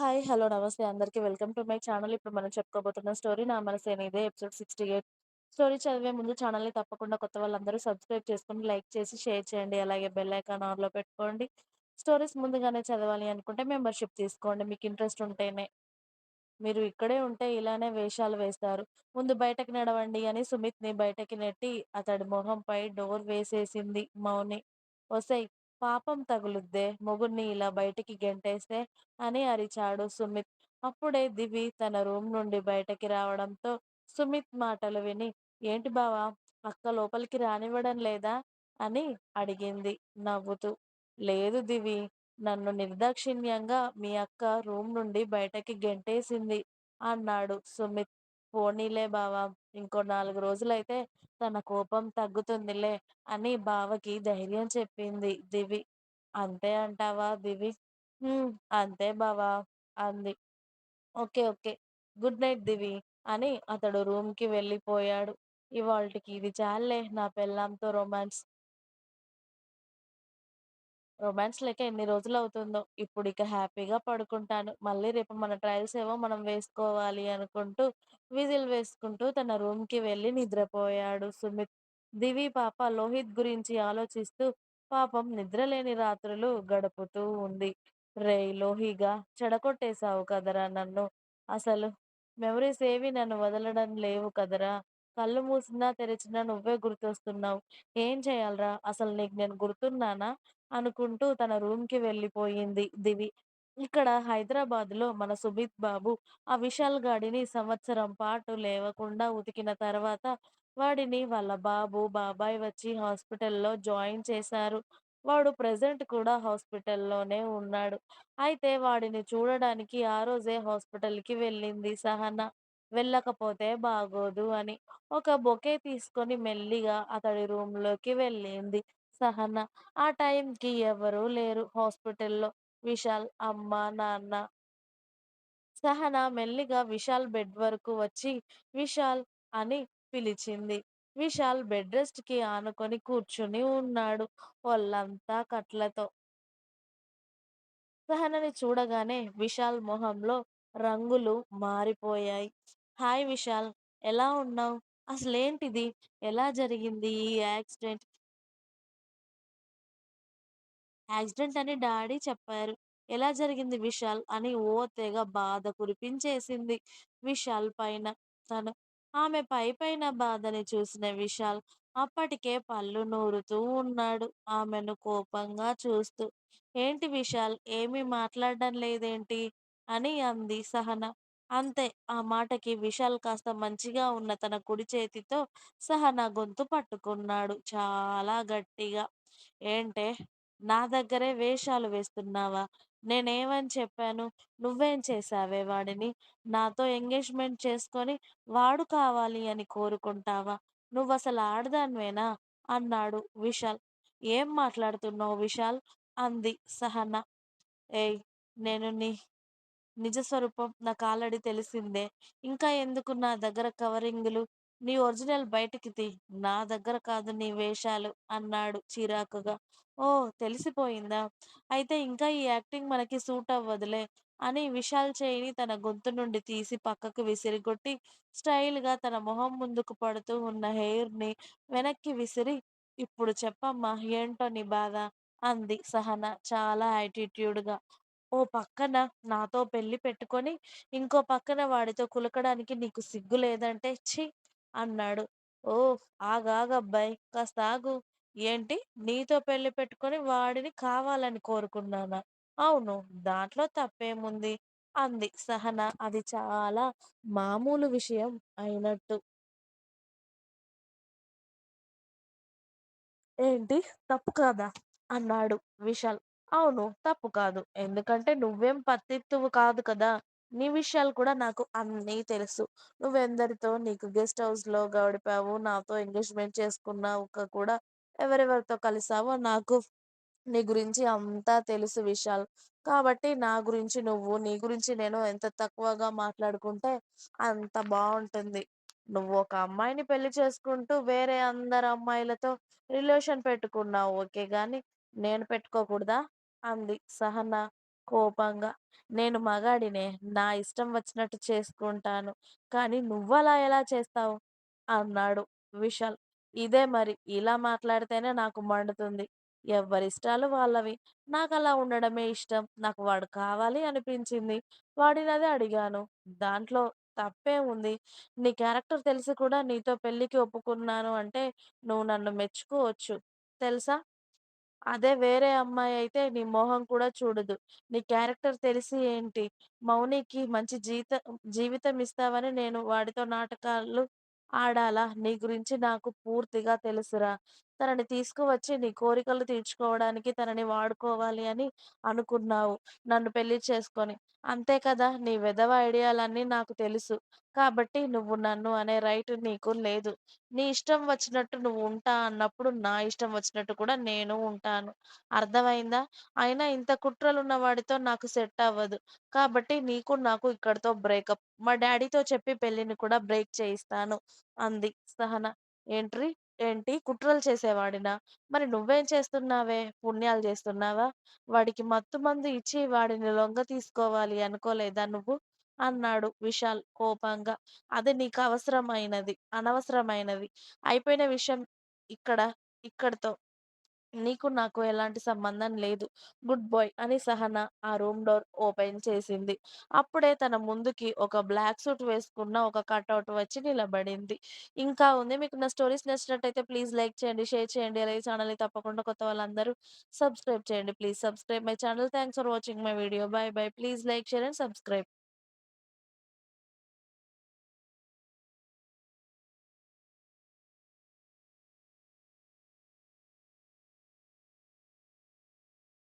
Hi. Hello. నమస్తే అందరికీ welcome to my channel. ఇప్పుడు మనం చెప్పుకోబోతున్న స్టోరీ 'నా మనసేనిదే' ఎపిసోడ్ 68. స్టోరీ చదివే ముందు ఛానల్‌ని తప్పకుండా కొత్త వాళ్ళందరూ సబ్స్క్రైబ్ చేసుకొని, లైక్ చేసి, షేర్ చేయండి. అలాగే బెల్ ఐకాన్ ఆన్‌లో పెట్టుకోండి. స్టోరీస్ ముందుగానే చదవాలి అనుకుంటే మెంబర్‌షిప్ తీసుకోండి. మీకు ఇంట్రెస్ట్ ఉంటేనే. మీరు ఇక్కడే ఉంటే ఇలానే వేషాలు వేస్తారు. ముందు బయటకు నడవండి అని సుమిత్‌ని బయటకి నెట్టి అతడి మొహంపై డోర్ వేసేసింది మౌని. వస్తాయి పాపం తగులుద్దే మొగుడ్ని ఇలా బయటికి గెంటేస్తే అని అరిచాడు సుమిత్. అప్పుడే దివి తన రూమ్ నుండి బయటకి రావడంతో సుమిత్ మాటలు విని ఏంటి బావా! అక్క లోపలికి రానివ్వడం లేదా? అని అడిగింది నవ్వుతూ. లేదు దివి. నన్ను నిర్దాక్షిణ్యంగా మీ అక్క రూమ్ నుండి బయటకి గెంటేసింది అన్నాడు సుమిత్. పోనీలే బావా! ఇంకో నాలుగు రోజులైతే తన కోపం తగ్గుతుందిలే అని బావకి ధైర్యం చెప్పింది దివి. అంతే అంటావా దివి? హ్మ్. అంతే బావా! అంది. Okay. Okay. Good night Divi అని అతడు రూమ్‌కి వెళ్ళిపోయాడు. ఇవాల్టికి ఇది చాల్లే నా పెళ్ళాంతో రొమాన్స్. రొమాన్స్ లేక ఎన్ని రోజులు అవుతుందో ఇప్పుడిక హ్యాపీగా పడుకుంటాను. మళ్ళీ రేపు మన ట్రయల్స్ ఏవో మనం వేసుకోవాలి అనుకుంటూ విజిల్ వేసుకుంటూ తన రూమ్‌కి వెళ్ళి నిద్రపోయాడు సుమిత్. దివి పాప లోహిత్ గురించి ఆలోచిస్తూ పాపం నిద్రలేని రాత్రులు గడుపుతూ ఉంది. రేయ్ లోహిగా చెడగొట్టేశావు కదరా నన్ను. అసలు మెమోరీస్ ఏవి నన్ను వదలడం లేవు కదరా! కళ్ళు మూసినా, తెరిచినా నువ్వే గుర్తొస్తున్నావు. ఏం చేయాలిరా? అసలు నీకు నేను గుర్తున్నానా? అనుకుంటూ తన రూమ్‌కి వెళ్ళిపోయింది దివి. ఇక్కడ హైదరాబాద్‌లో మన సుమిత్ బాబు ఆ విశాల్ గాడిని సంవత్సరం పాటు లేవకుండా ఉతికిన తర్వాత వాడిని వాళ్ళ బాబు, బాబాయ్ వచ్చి హాస్పిటల్‌లో జాయిన్ చేశారు. వాడు ప్రెజెంట్ కూడా హాస్పిటల్‌లోనే ఉన్నాడు. అయితే వాడిని చూడడానికి ఆ రోజే హాస్పిటల్‌కి వెళ్ళింది సహన. వెళ్ళకపోతే బాగోదు అని. ఒక బొకే తీసుకొని మెల్లిగా అతడి రూమ్‌లోకి వెళ్ళింది సహన. ఆ టైంకి ఎవరూ లేరు హాస్పిటల్‌లో. విశాల్, అమ్మ, నాన్న. సహన మెల్లిగా విశాల్ బెడ్ వరకు వచ్చి విశాల్ అని పిలిచింది. విశాల్ బెడ్ రెస్ట్‌కి ఆనుకొని కూర్చుని ఉన్నాడు. ఒళ్ళంతా కట్లతో. సహనని చూడగానే విశాల్ మొహంలో రంగులు మారిపోయాయి. హాయ్ విశాల్. ఎలా ఉన్నావు అసలేంటిది? ఎలా జరిగింది ఈ యాక్సిడెంట్? యాక్సిడెంట్ అని డాడీ చెప్పారు. ఎలా జరిగింది విశాల్? అని ఓ తెగ బాధ కురిపించేసింది విశాల్ పైన తను. ఆమె పై పైన బాధని చూసిన విశాల్ అప్పటికే పళ్ళు నూరుతూ ఉన్నాడు ఆమెను కోపంగా చూస్తూ. ఏంటి విశాల్ ఏమీ మాట్లాడడం లేదేంటి? అని అంది సహన. అంతే ఆ మాటకి విశాల్ కాస్త మంచిగా ఉన్న తన కుడి చేతితో సహన గొంతు పట్టుకున్నాడు చాలా గట్టిగా. ఏంటే నా దగ్గరే వేషాలు వేస్తున్నావా? నేనేమని చెప్పాను? నువ్వేం చేశావే వాడిని? నాతో ఎంగేజ్‌మెంట్ చేసుకొని వాడు కావాలి అని కోరుకుంటావా? నువ్వసలు ఆడదానివేనా? అన్నాడు విశాల్. ఏం మాట్లాడుతున్నావు విశాల్? అంది సహన. ఏయ్! నేను నీ నిజ స్వరూపం కాలడి తెలిసిందే. ఇంకా ఎందుకు నా దగ్గర కవరింగులు? నీ ఒరిజినల్ బయటికి తీ. నా దగ్గర కాదు నీ వేషాలు అన్నాడు చిరాకుగా. ఓ తెలిసిపోయిందా? అయితే ఇంకా ఈ యాక్టింగ్ మనకి సూట్ అవ్వదులే అని విశాల్ చేయిని తన గొంతు నుండి తీసి పక్కకు విసిరిగొట్టి స్టైల్‌గా తన మొహం ముందుకు పడుతూ ఉన్న హెయిర్‌ని వెనక్కి విసిరి ఇప్పుడు చెప్పమ్మా ఏంటో నీ బాధ? అంది సహన చాలా యాటిట్యూడ్‌గా. ఓ పక్కన నాతో పెళ్ళి పెట్టుకొని, ఇంకో పక్కన వాడితో కులకడానికి నీకు సిగ్గు లేదంటే ఛీ! అన్నాడు. ఓ ఆగాగబ్బాయి కాస్త ఆగు ఏంటి? నీతో పెళ్ళి పెట్టుకొని వాడిని కావాలని కోరుకున్నానా? అవును. దాంట్లో తప్పేముంది? అంది సహన అది చాలా మామూలు విషయం అయినట్టు. ఏంటి? తప్పు కాదా? అన్నాడు విశాల్. అవును. తప్పు కాదు. ఎందుకంటే నువ్వేం పత్తిత్తువు కాదు కదా! నీ విషయాలు కూడా నాకు అన్నీ తెలుసు. నువ్వెందరితో నీకు గెస్ట్ హౌస్‌లో గడిపావు, నాతో ఎంగేజ్‌మెంట్ చేసుకున్నాక కూడా ఎవరెవరితో కలిసావో నాకు నీ గురించి అంతా తెలుసు విషయాలు కాబట్టి నా గురించి నువ్వు, నీ గురించి నేను ఎంత తక్కువగా మాట్లాడుకుంటే అంత బావుంటుంది. నువ్వు ఒక అమ్మాయిని పెళ్ళి చేసుకుంటూ వేరే అందరు అమ్మాయిలతో రిలేషన్ పెట్టుకున్నావు ఓకే గానీ, నేను పెట్టుకోకూడదా? అంది సహన కోపంగా. "నేను మగాడినే. నా ఇష్టం వచ్చినట్టు చేసుకుంటాను. కానీ నువ్వలా ఎలా చేస్తావు?" అన్నాడు విశాల్. "ఇదే మరి. ఇలా మాట్లాడితేనే నాకు మండుతుంది. ఎవ్వరిష్టాలు వాళ్ళవి. నాకలా ఉండడమే ఇష్టం. నాకు వాడు కావాలి అనిపించింది. వాడినదే అడిగాను. దాంట్లో తప్పేముంది? నీ క్యారెక్టర్ తెలిసి కూడా నీతో పెళ్ళికి ఒప్పుకున్నాను అంటే నువ్వు నన్ను మెచ్చుకోవచ్చు. తెలుసా? అదే వేరే అమ్మాయి అయితే నీ మొహం కూడా చూడదు. నీ క్యారెక్టర్ తెలిసి ఏంటి? మౌనికి మంచి జీత జీవితం ఇస్తావని నేను వాడితో నాటకాలు ఆడాలా? నీ గురించి నాకు పూర్తిగా తెలుసురా! తనని తీసుకువచ్చి నీ కోరికలు తీర్చుకోవడానికి తనని వాడుకోవాలి అని అనుకున్నావు నన్ను పెళ్ళి చేసుకొని. అంతే కదా! నీ వెధవ ఐడియాలన్నీ నాకు తెలుసు. కాబట్టి నువ్వు నన్ను అనే రైట్ నీకు లేదు. నీ ఇష్టం వచ్చినట్టు నువ్వు ఉంటా అన్నప్పుడు నా ఇష్టం వచ్చినట్టు కూడా నేను ఉంటాను. అర్థమైందా? అయినా ఇంత కుట్రలున్న వాడితో నాకు సెట్ అవ్వదు. కాబట్టి నీకు నాకు ఇక్కడితో బ్రేకప్. మా డాడీతో చెప్పి పెళ్ళిని కూడా బ్రేక్ చేయిస్తాను" అంది సహన. ఏంట్రీ ఏంటి కుట్రలు చేసేవాడినా? మరి నువ్వేం చేస్తున్నావే? పుణ్యాలు చేస్తున్నావా? వాడికి మత్తు మందు ఇచ్చి వాడిని లొంగ తీసుకోవాలి అనుకోలేదా నువ్వు? అన్నాడు విశాల్ కోపంగా. అది నీకవసరమైనది అనవసరమైనది. అయిపోయిన విషయం ఇక్కడ ఇక్కడితో. నీకు నాకు ఎలాంటి సంబంధం లేదు. గుడ్ బాయ్ అని సహన ఆ రూమ్ డోర్ ఓపెన్ చేసింది. అప్పుడే తన ముందుకి ఒక బ్లాక్ సూట్ వేసుకున్న ఒక కటౌట్ వచ్చి నిలబడింది. ఇంకా ఉంది. మీకు నా స్టోరీస్ నచ్చినట్టయితే ప్లీజ్ లైక్ చేయండి, షేర్ చేయండి. అలాగే ఛానల్‌ని తప్పకుండా కొత్త వాళ్ళందరూ సబ్స్క్రైబ్ చేయండి. Please subscribe my channel. Thanks for watching my video. Bye bye. Please like, share and subscribe.